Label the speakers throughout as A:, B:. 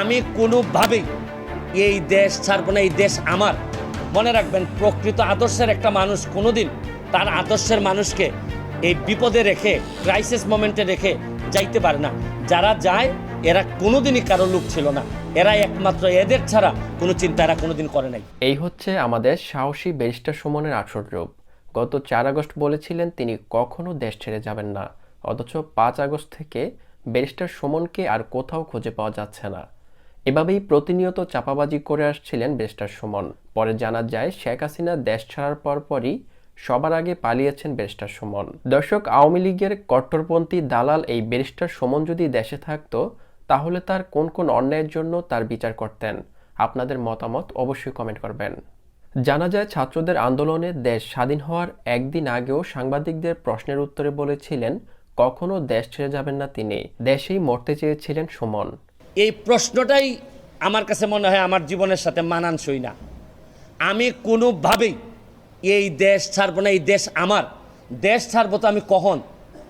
A: আমি কোনোভাবেই এই দেশ ছাড়বো না, এই দেশ আমার। মনে রাখবেন, প্রকৃত আদর্শের একটা মানুষ কোনোদিন তার আদর্শের মানুষকে এই বিপদে রেখে ক্রাইসিস মোমেন্টে রেখে যাইতে পারে না। যারা যায়, এরা কোনোদিনই কারও লোক ছিল না। এরা একমাত্র এদের ছাড়া কোনো চিন্তা এরা কোনোদিন করে নাই।
B: এই হচ্ছে আমাদের সাহসী ব্যারিস্টার সুমনের আসল রূপ। গত চার আগস্ট বলেছিলেন তিনি কখনো দেশ ছেড়ে যাবেন না। অথচ পাঁচ আগস্ট থেকে ব্যারিস্টার সুমনকে আর কোথাও খুঁজে পাওয়া যাচ্ছে না। এভাবেই প্রতিনিয়ত চাপাবাজি করে আসছিলেন বেস্টার সুমন। পরে জানা যায়, শেখ হাসিনা দেশ ছাড়ার পরপরই সবার আগে পালিয়েছেন ব্যারিস্টার সুমন। দর্শক, আওয়ামী লীগের কট্টরপন্থী দালাল এই ব্যারিস্টার সুমন যদি দেশে থাকতো, তাহলে তার কোন কোন অন্যায়ের জন্য তার বিচার করতেন? আপনাদের মতামত অবশ্যই কমেন্ট করবেন। জানা যায়, ছাত্রদের আন্দোলনে দেশ স্বাধীন হওয়ার একদিন আগেও সাংবাদিকদের প্রশ্নের উত্তরে বলেছিলেন, কখনো দেশ ছেড়ে যাবেন না তিনি। দেশেই মরতে চেয়েছিলেন সুমন।
A: এই প্রশ্নটাই আমার কাছে মনে হয় আমার জীবনের সাথে মানানসই না। আমি কোনোভাবেই এই দেশ ছাড়বো না, এই দেশ আমার। দেশ ছাড়বো তো আমি কখন?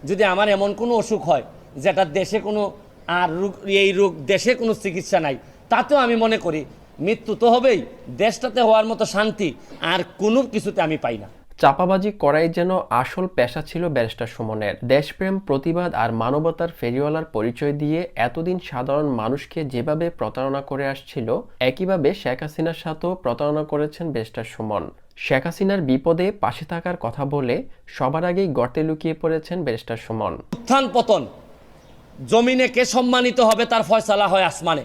A: যদি আমার এমন কোনো অসুখ হয়, যেটা দেশে কোনো আর রোগ, এই রোগ, দেশে কোনো চিকিৎসা নাই, তাতেও আমি মনে করি, মৃত্যু তো হবেই, দেশটাতে হওয়ার মতো শান্তি আর কোনো কিছুতে আমি পাই না।
B: চাপাবাজি করাই যেন আসল পেশা ছিল ব্যারিস্টার সুমনের। দেশপ্রেম, প্রতিবাদ আর মানবতার ফেরিওয়ালার পরিচয় দিয়ে এতদিন সাধারণ মানুষকে যেভাবে প্রতারণা করে আসছিল, একইভাবে শেখ হাসিনার সাথেও প্রতারণা করেছেন ব্যারিস্টার সুমন। শেখ হাসিনার বিপদে পাশে থাকার কথা বলে সবার আগেই গর্তে লুকিয়ে পড়েছেন ব্যারিস্টার সুমন।
A: উত্থান পতন, জমিনে কে সম্মানিত হবে তার ফয়সালা হয় আসমানে।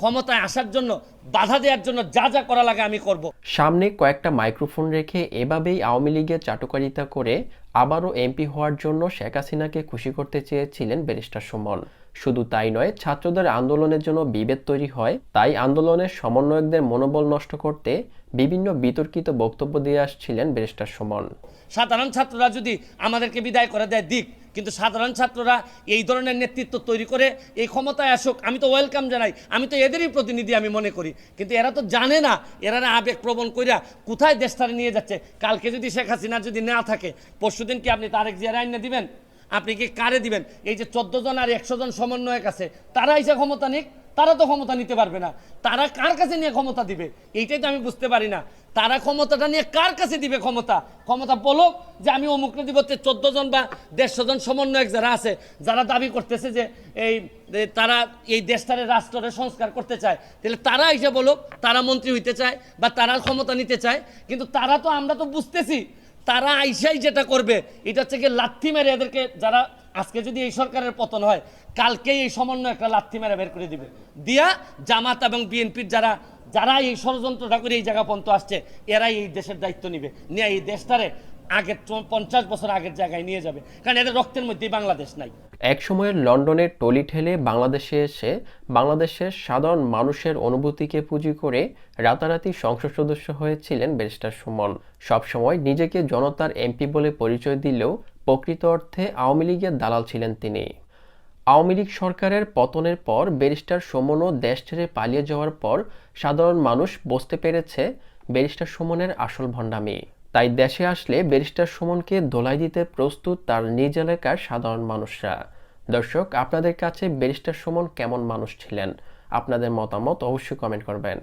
A: ক্ষমতায় আসার জন্য, বাধা দেওয়ার জন্য যা যা করা লাগে আমি করব।
B: সামনে কয়েকটা মাইক্রোফোন রেখে এভাবেই আওয়ামী লীগের চাটুকারিতা করে আবারও এমপি হওয়ার জন্য শেখ হাসিনাকে খুশি করতে চেয়েছিলেন ব্যারিস্টার সুমন। শুধু তাই নয়, ছাত্রদের আন্দোলনের জন্য বিভেদ তৈরি হয়। তাই আন্দোলনের সমন্বয়কদের মনোবল নষ্ট করতে বিভিন্ন বিতর্কিত বক্তব্য দিয়ে আসছিলেন ব্যারিস্টার সুমন।
A: সাধারণ ছাত্ররা যদি আমাদেরকে বিদায় করে দেয়, দিক। কিন্তু সাধারণ ছাত্ররা এই ধরনের নেতৃত্ব তৈরি করে এই ক্ষমতায় আসুক, আমি তো ওয়েলকাম জানাই, আমি তো এদেরই প্রতিনিধি আমি মনে করি। কিন্তু এরা তো জানে না, এরা না আবেগ প্রবণ কইরা কোথায় দেশটারে নিয়ে যাচ্ছে। কালকে যদি শেখ হাসিনা যদি না থাকে, পরশুদিন কি আপনি তারেক জিয়ার আইনে দিবেন? আপনি কি কারে দিবেন? এই যে চোদ্দ জন আর একশো জন সমন্বয়ক আছে তারা এসে ক্ষমতা নিক, তারা তো ক্ষমতা নিতে পারবে না। তারা কার কাছে নিয়ে ক্ষমতা দিবে? এইটাই তো আমি বুঝতে পারি না। তারা ক্ষমতাটা নিয়ে কার কাছে দিবে ক্ষমতা? ক্ষমতা বলো যে আমি অমুকরে দিব চোদ্দ জন বা দেড়শো জন সমন্বয়ক যারা আছে, যারা দাবি করতেছে যে এই তারা এই দেশটারে রাষ্ট্রের সংস্কার করতে চায়। তাহলে তারা এসে বলো তারা মন্ত্রী হইতে চায় বা তারা ক্ষমতা নিতে চায়। কিন্তু তারা তো, আমরা তো বুঝতেছি তারা আইসাই যেটা করবে, এটা হচ্ছে কি লাথি মেরে এদেরকে যারা আজকে যদি এই সরকারের পতন হয়, কালকেই এই সমন্বয় একটা লাথি মেরে বের করে দিবে। দিয়া জামাত এবং বিএনপির যারা যারা এই ষড়যন্ত্রটা করে এই জায়গা পর্যন্ত আসছে, এরাই এই দেশের দায়িত্ব নিবে। নিয়ে এই দেশটারে আগের পঞ্চাশ বছর আগের জায়গায় নিয়ে যাবে। কারণ এদের রক্তের মধ্যেই বাংলাদেশ নাই।
B: এক সময়ের লন্ডনের টলি ঠেলে বাংলাদেশে এসে বাংলাদেশের সাধারণ মানুষের অনুভূতিকে পুঁজি করে রাতারাতি সংসদ সদস্য হয়েছিলেন ব্যারিস্টার সুমন। সবসময় নিজেকে জনতার এমপি বলে পরিচয় দিলেও প্রকৃত অর্থে আওয়ামী লীগের দালাল ছিলেন তিনি। আওয়ামী লীগ সরকারের পতনের পর ব্যারিস্টার সুমনও দেশ ছেড়ে পালিয়ে যাওয়ার পর সাধারণ মানুষ বুঝতে পেরেছে ব্যারিস্টার সুমনের আসল ভণ্ডামি। তাই দেশে আসলে ব্যারিস্টার সুমনকে দোলাই দিতে প্রস্তুত তার নিজ এলাকার সাধারণ মানুষরা। দর্শক, আপনাদের কাছে ব্যারিস্টার সুমন কেমন মানুষ ছিলেন? আপনাদের মতামত অবশ্যই কমেন্ট করবেন।